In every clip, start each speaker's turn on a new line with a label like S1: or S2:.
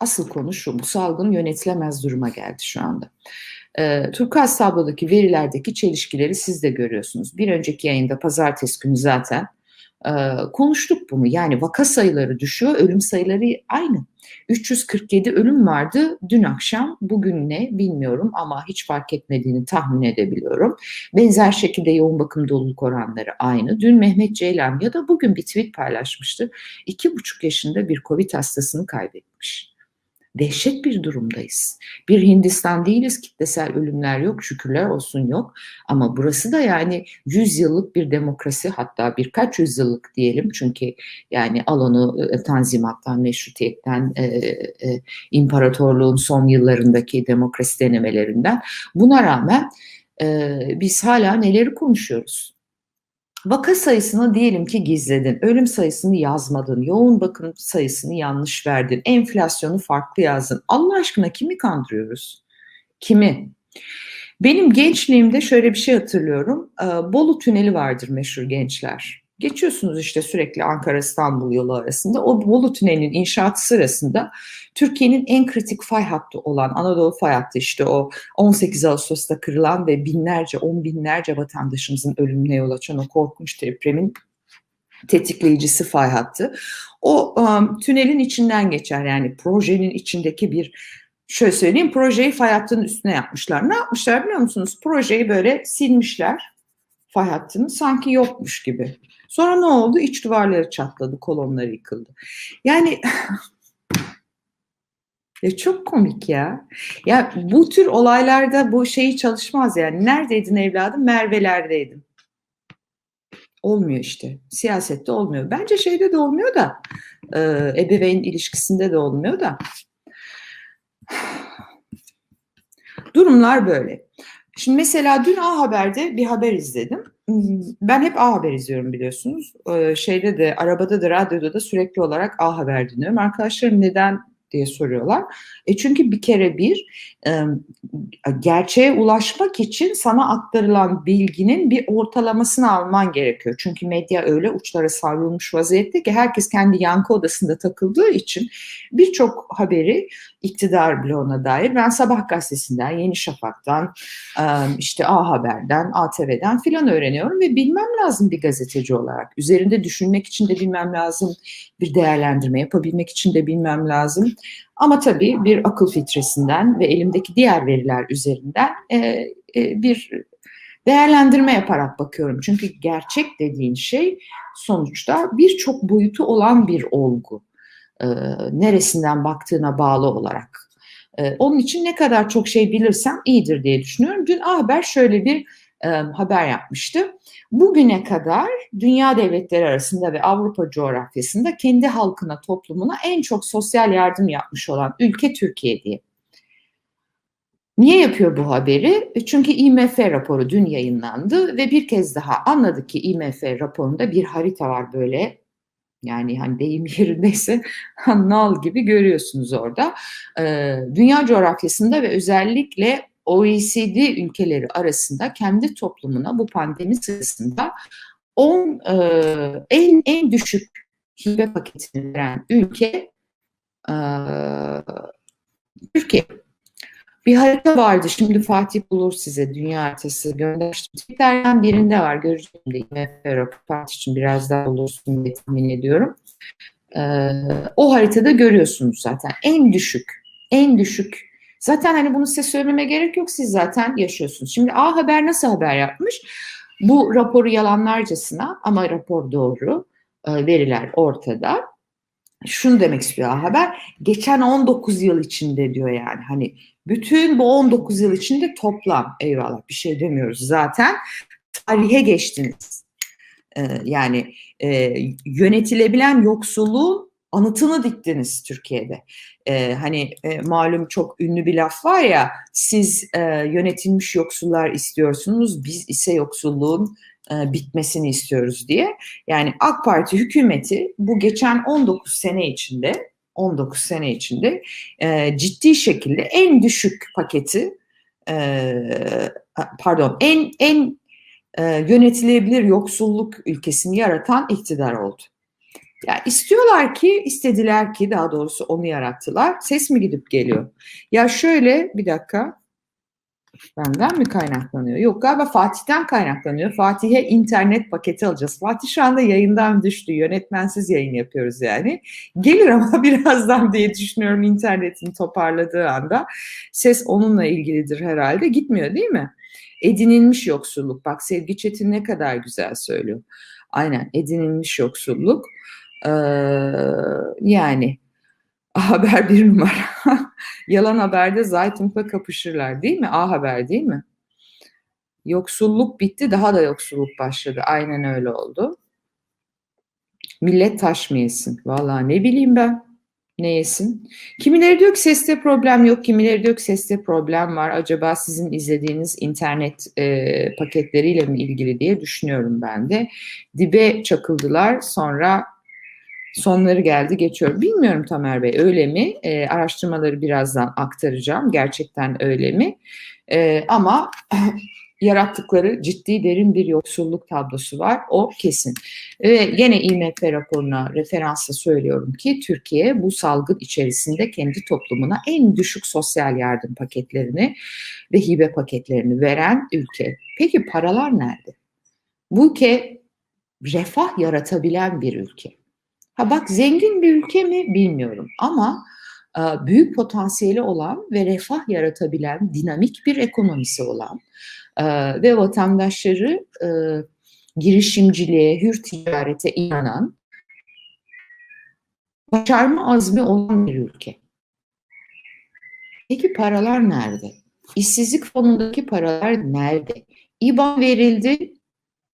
S1: asıl konu şu, bu salgın yönetilemez duruma geldi şu anda. E, Turkuaz tablodaki verilerdeki çelişkileri siz de görüyorsunuz. Bir önceki yayında pazartesi günü zaten e, konuştuk bunu. Yani vaka sayıları düşüyor, ölüm sayıları aynı. 347 ölüm vardı dün akşam. Bugün ne bilmiyorum ama hiç fark etmediğini tahmin edebiliyorum. Benzer şekilde yoğun bakım doluluk oranları aynı. Dün Mehmet Ceylan ya da bugün bir tweet paylaşmıştı. İki buçuk yaşında bir Covid hastasını kaybetmiş dehşet bir durumdayız. Bir Hindistan değiliz, kitlesel ölümler yok, şükürler olsun yok. Ama burası da yani 100 yıllık bir demokrasi hatta birkaç yüzyıllık diyelim. Çünkü yani alanı e, tanzimattan, meşrutiyetten, e, e, imparatorluğun son yıllarındaki demokrasi denemelerinden. Buna rağmen e, biz hala neleri konuşuyoruz? Vaka sayısını diyelim ki gizledin, ölüm sayısını yazmadın, yoğun bakım sayısını yanlış verdin, enflasyonu farklı yazdın. Allah aşkına kimi kandırıyoruz? Kimi? Benim gençliğimde şöyle bir şey hatırlıyorum. Bolu Tüneli vardır meşhur gençler. Geçiyorsunuz işte sürekli Ankara-İstanbul yolu arasında. O Bolu Tüneli'nin inşaatı sırasında Türkiye'nin en kritik fay hattı olan Anadolu fay hattı işte o 18 Ağustos'ta kırılan ve binlerce, on binlerce vatandaşımızın ölümüne yol açan o korkunç depremin tetikleyicisi fay hattı. O um, tünelin içinden geçer yani projenin içindeki bir şöyle söyleyeyim projeyi fay hattının üstüne yapmışlar. Ne yapmışlar biliyor musunuz? Projeyi böyle silmişler fay hattını sanki yokmuş gibi. Sonra ne oldu? İç duvarları çatladı, kolonları yıkıldı. Yani ya çok komik ya. Ya bu tür olaylarda bu şeyi çalışmaz yani. Neredeydin evladım? Merve'lerdeydim. Olmuyor işte. Siyasette olmuyor. Bence şeyde de olmuyor da. E, ebeveyn ilişkisinde de olmuyor da. Durumlar böyle. Şimdi mesela dün A Haber'de bir haber izledim. Ben hep A Haber izliyorum biliyorsunuz. Ee, şeyde de, arabada da, radyoda da sürekli olarak A Haber dinliyorum. Arkadaşlarım neden diye soruyorlar. E çünkü bir kere bir gerçeğe ulaşmak için sana aktarılan bilginin bir ortalamasını alman gerekiyor. Çünkü medya öyle uçlara savrulmuş vaziyette ki herkes kendi yankı odasında takıldığı için birçok haberi iktidar bloğuna dair ben Sabah gazetesinden, Yeni Şafak'tan, işte A Haber'den, ATV'den filan öğreniyorum ve bilmem lazım bir gazeteci olarak. Üzerinde düşünmek için de bilmem lazım, bir değerlendirme yapabilmek için de bilmem lazım. Ama tabii bir akıl filtresinden ve elimdeki diğer veriler üzerinden bir değerlendirme yaparak bakıyorum. Çünkü gerçek dediğin şey sonuçta birçok boyutu olan bir olgu. E, neresinden baktığına bağlı olarak. E, onun için ne kadar çok şey bilirsem iyidir diye düşünüyorum. Dün A Haber şöyle bir e, haber yapmıştı. Bugüne kadar dünya devletleri arasında ve Avrupa coğrafyasında kendi halkına, toplumuna en çok sosyal yardım yapmış olan ülke Türkiye diye. Niye yapıyor bu haberi? E, çünkü IMF raporu dün yayınlandı ve bir kez daha anladık ki IMF raporunda bir harita var böyle yani hani deyim yerindeyse nal gibi görüyorsunuz orada. Ee, dünya coğrafyasında ve özellikle OECD ülkeleri arasında kendi toplumuna bu pandemi sırasında 10 e, en en düşük hibe paketini veren ülke e, Türkiye. Bir harita vardı. Şimdi Fatih bulur size dünya haritası göndermiştim. Twitter'den birinde var. Göreceğim de IMF rapor için biraz daha olursun diye tahmin ediyorum. Ee, o haritada görüyorsunuz zaten. En düşük, en düşük. Zaten hani bunu size söyleme gerek yok. Siz zaten yaşıyorsunuz. Şimdi A Haber nasıl haber yapmış? Bu raporu yalanlarcasına ama rapor doğru. E, veriler ortada şunu demek istiyor Haber. Geçen 19 yıl içinde diyor yani hani bütün bu 19 yıl içinde toplam eyvallah bir şey demiyoruz zaten tarihe geçtiniz. Ee, yani e, yönetilebilen yoksulluğun anıtını diktiniz Türkiye'de. Ee, hani e, malum çok ünlü bir laf var ya siz e, yönetilmiş yoksullar istiyorsunuz biz ise yoksulluğun e, bitmesini istiyoruz diye. Yani AK Parti hükümeti bu geçen 19 sene içinde 19 sene içinde e, ciddi şekilde en düşük paketi e, pardon en en e, yönetilebilir yoksulluk ülkesini yaratan iktidar oldu. Ya istiyorlar ki, istediler ki daha doğrusu onu yarattılar. Ses mi gidip geliyor? Ya şöyle bir dakika. Benden mi kaynaklanıyor? Yok galiba Fatih'ten kaynaklanıyor. Fatih'e internet paketi alacağız. Fatih şu anda yayından düştü. Yönetmensiz yayın yapıyoruz yani. Gelir ama birazdan diye düşünüyorum internetin toparladığı anda. Ses onunla ilgilidir herhalde. Gitmiyor değil mi? Edinilmiş yoksulluk. Bak Sevgi Çetin ne kadar güzel söylüyor. Aynen edinilmiş yoksulluk. Ee, yani A Haber bir numara. Yalan haberde Zaytunk'la kapışırlar değil mi? A Haber değil mi? Yoksulluk bitti daha da yoksulluk başladı. Aynen öyle oldu. Millet taş mı yesin? Valla ne bileyim ben. Ne yesin? Kimileri diyor ki seste problem yok, kimileri diyor ki seste problem var. Acaba sizin izlediğiniz internet e, paketleriyle mi ilgili diye düşünüyorum ben de. Dibe çakıldılar sonra sonları geldi geçiyor. Bilmiyorum Tamer Bey öyle mi? E, araştırmaları birazdan aktaracağım. Gerçekten öyle mi? E, ama yarattıkları ciddi derin bir yoksulluk tablosu var. O kesin. Ve yine IMF raporuna referansla söylüyorum ki Türkiye bu salgın içerisinde kendi toplumuna en düşük sosyal yardım paketlerini ve hibe paketlerini veren ülke. Peki paralar nerede? Bu ülke refah yaratabilen bir ülke. Ha bak zengin bir ülke mi bilmiyorum ama büyük potansiyeli olan ve refah yaratabilen dinamik bir ekonomisi olan ve vatandaşları girişimciliğe, hür ticarete inanan, başarma azmi olan bir ülke. Peki paralar nerede? İşsizlik fonundaki paralar nerede? İBAN verildi,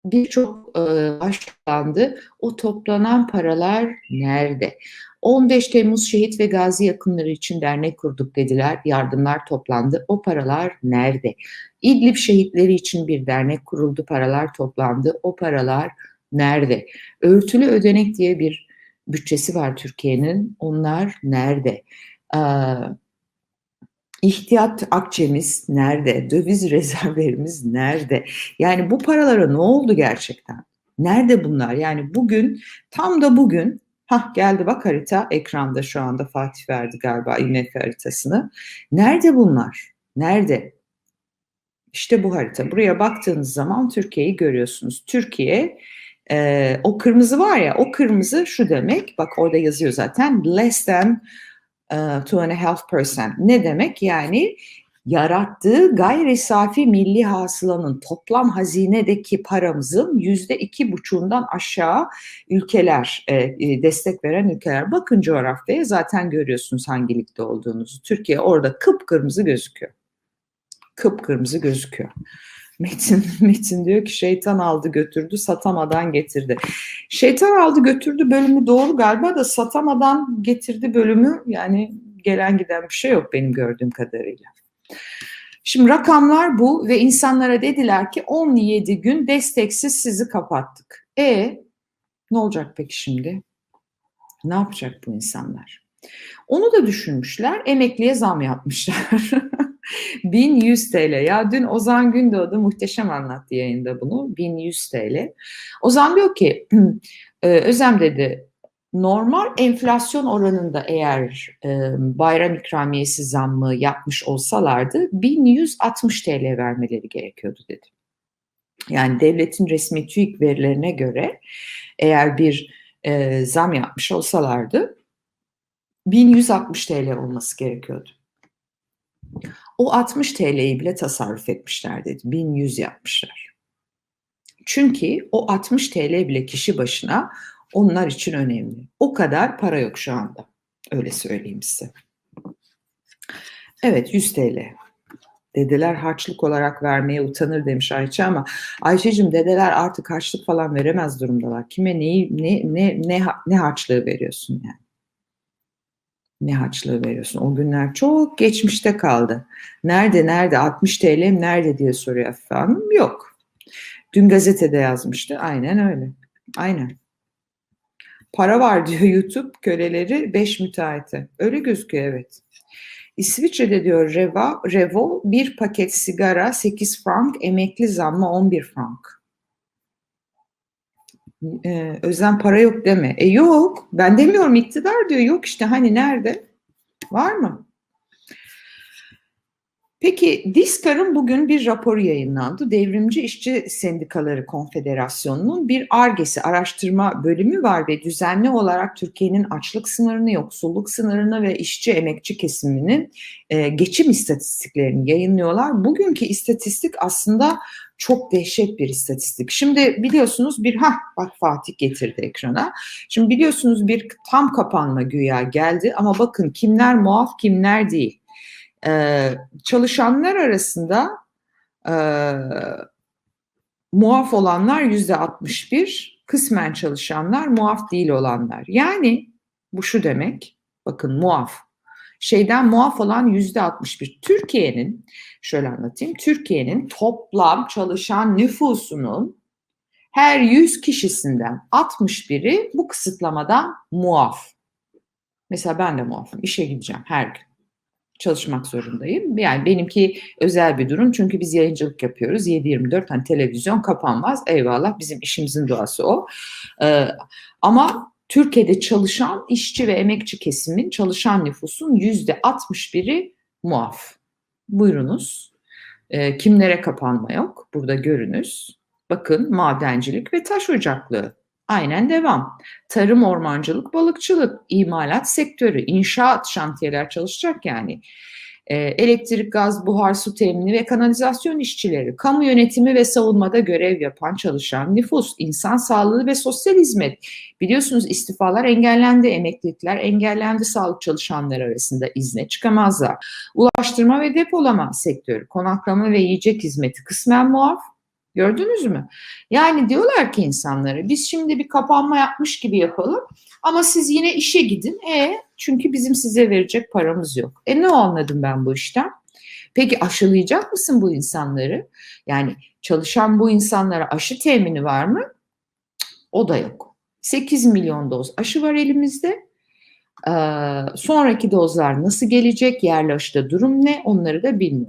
S1: birçok e, başlandı. O toplanan paralar nerede? 15 Temmuz şehit ve gazi yakınları için dernek kurduk dediler. Yardımlar toplandı. O paralar nerede? İdlib şehitleri için bir dernek kuruldu. Paralar toplandı. O paralar nerede? Örtülü ödenek diye bir bütçesi var Türkiye'nin. Onlar nerede? Ee, İhtiyat akçemiz nerede? Döviz rezervlerimiz nerede? Yani bu paralara ne oldu gerçekten? Nerede bunlar? Yani bugün tam da bugün ha geldi bak harita ekranda şu anda Fatih verdi galiba IMF haritasını. Nerede bunlar? Nerede? İşte bu harita. Buraya baktığınız zaman Türkiye'yi görüyorsunuz. Türkiye e, o kırmızı var ya o kırmızı şu demek bak orada yazıyor zaten less than two and a half percent. Ne demek? Yani yarattığı gayri safi milli hasılanın toplam hazinedeki paramızın yüzde iki buçuğundan aşağı ülkeler e, e, destek veren ülkeler. Bakın coğrafyaya zaten görüyorsunuz hangi ligde olduğunuzu. Türkiye orada kıpkırmızı gözüküyor. Kıpkırmızı gözüküyor. Metin, Metin diyor ki şeytan aldı götürdü satamadan getirdi. Şeytan aldı götürdü bölümü doğru galiba da satamadan getirdi bölümü yani gelen giden bir şey yok benim gördüğüm kadarıyla. Şimdi rakamlar bu ve insanlara dediler ki 17 gün desteksiz sizi kapattık. E ne olacak peki şimdi? Ne yapacak bu insanlar? Onu da düşünmüşler, emekliye zam yapmışlar. 1100 TL. Ya dün Ozan Gündoğdu muhteşem anlattı yayında bunu. 1100 TL. Ozan diyor ki e, Özlem dedi normal enflasyon oranında eğer e, bayram ikramiyesi zammı yapmış olsalardı 1160 TL vermeleri gerekiyordu dedi. Yani devletin resmi TÜİK verilerine göre eğer bir e, zam yapmış olsalardı 1160 TL olması gerekiyordu. O 60 TL'yi bile tasarruf etmişler dedi. 1100 yapmışlar. Çünkü o 60 TL bile kişi başına onlar için önemli. O kadar para yok şu anda. Öyle söyleyeyim size. Evet 100 TL. Dedeler harçlık olarak vermeye utanır demiş Ayça ama Ayşe'cim dedeler artık harçlık falan veremez durumdalar. Kime neyi ne ne ne ne harçlığı veriyorsun yani? Ne harçlığı veriyorsun? O günler çok geçmişte kaldı. Nerede nerede 60 TL nerede diye soruyor Afife Hanım. Yok. Dün gazetede yazmıştı. Aynen öyle. Aynen. Para var diyor YouTube köleleri 5 müteahhite. Öyle gözüküyor evet. İsviçre'de diyor Revo, Revo bir paket sigara 8 frank, emekli zammı 11 frank. Ee, Özlem para yok deme. E yok. Ben demiyorum iktidar diyor. Yok işte hani nerede? Var mı? Peki Diskar'ın bugün bir raporu yayınlandı. Devrimci İşçi Sendikaları Konfederasyonu'nun bir ARGE'si araştırma bölümü var ve düzenli olarak Türkiye'nin açlık sınırını, yoksulluk sınırını ve işçi emekçi kesiminin e, geçim istatistiklerini yayınlıyorlar. Bugünkü istatistik aslında çok dehşet bir istatistik. Şimdi biliyorsunuz bir ha bak Fatih getirdi ekrana. Şimdi biliyorsunuz bir tam kapanma güya geldi ama bakın kimler muaf kimler değil. Ee, çalışanlar arasında e, muaf olanlar yüzde 61, kısmen çalışanlar muaf değil olanlar. Yani bu şu demek, bakın muaf, şeyden muaf olan yüzde 61. Türkiye'nin, şöyle anlatayım, Türkiye'nin toplam çalışan nüfusunun her 100 kişisinden 61'i bu kısıtlamadan muaf. Mesela ben de muafım, işe gideceğim her gün çalışmak zorundayım. Yani benimki özel bir durum çünkü biz yayıncılık yapıyoruz. 7-24 hani televizyon kapanmaz. Eyvallah bizim işimizin doğası o. Ee, ama Türkiye'de çalışan işçi ve emekçi kesimin çalışan nüfusun yüzde 61'i muaf. Buyurunuz. Ee, kimlere kapanma yok? Burada görünüz. Bakın madencilik ve taş ocaklığı. Aynen devam. Tarım, ormancılık, balıkçılık, imalat sektörü, inşaat şantiyeler çalışacak yani. Ee, elektrik, gaz, buhar, su temini ve kanalizasyon işçileri, kamu yönetimi ve savunmada görev yapan çalışan nüfus, insan sağlığı ve sosyal hizmet. Biliyorsunuz istifalar engellendi, emeklilikler engellendi sağlık çalışanları arasında izne çıkamazlar. Ulaştırma ve depolama sektörü, konaklama ve yiyecek hizmeti kısmen muaf, Gördünüz mü? Yani diyorlar ki insanlara biz şimdi bir kapanma yapmış gibi yapalım ama siz yine işe gidin. E çünkü bizim size verecek paramız yok. E ne anladım ben bu işten? Peki aşılayacak mısın bu insanları? Yani çalışan bu insanlara aşı temini var mı? O da yok. 8 milyon doz aşı var elimizde. Ee, sonraki dozlar nasıl gelecek? Yerli aşıda durum ne? Onları da bilmiyorum.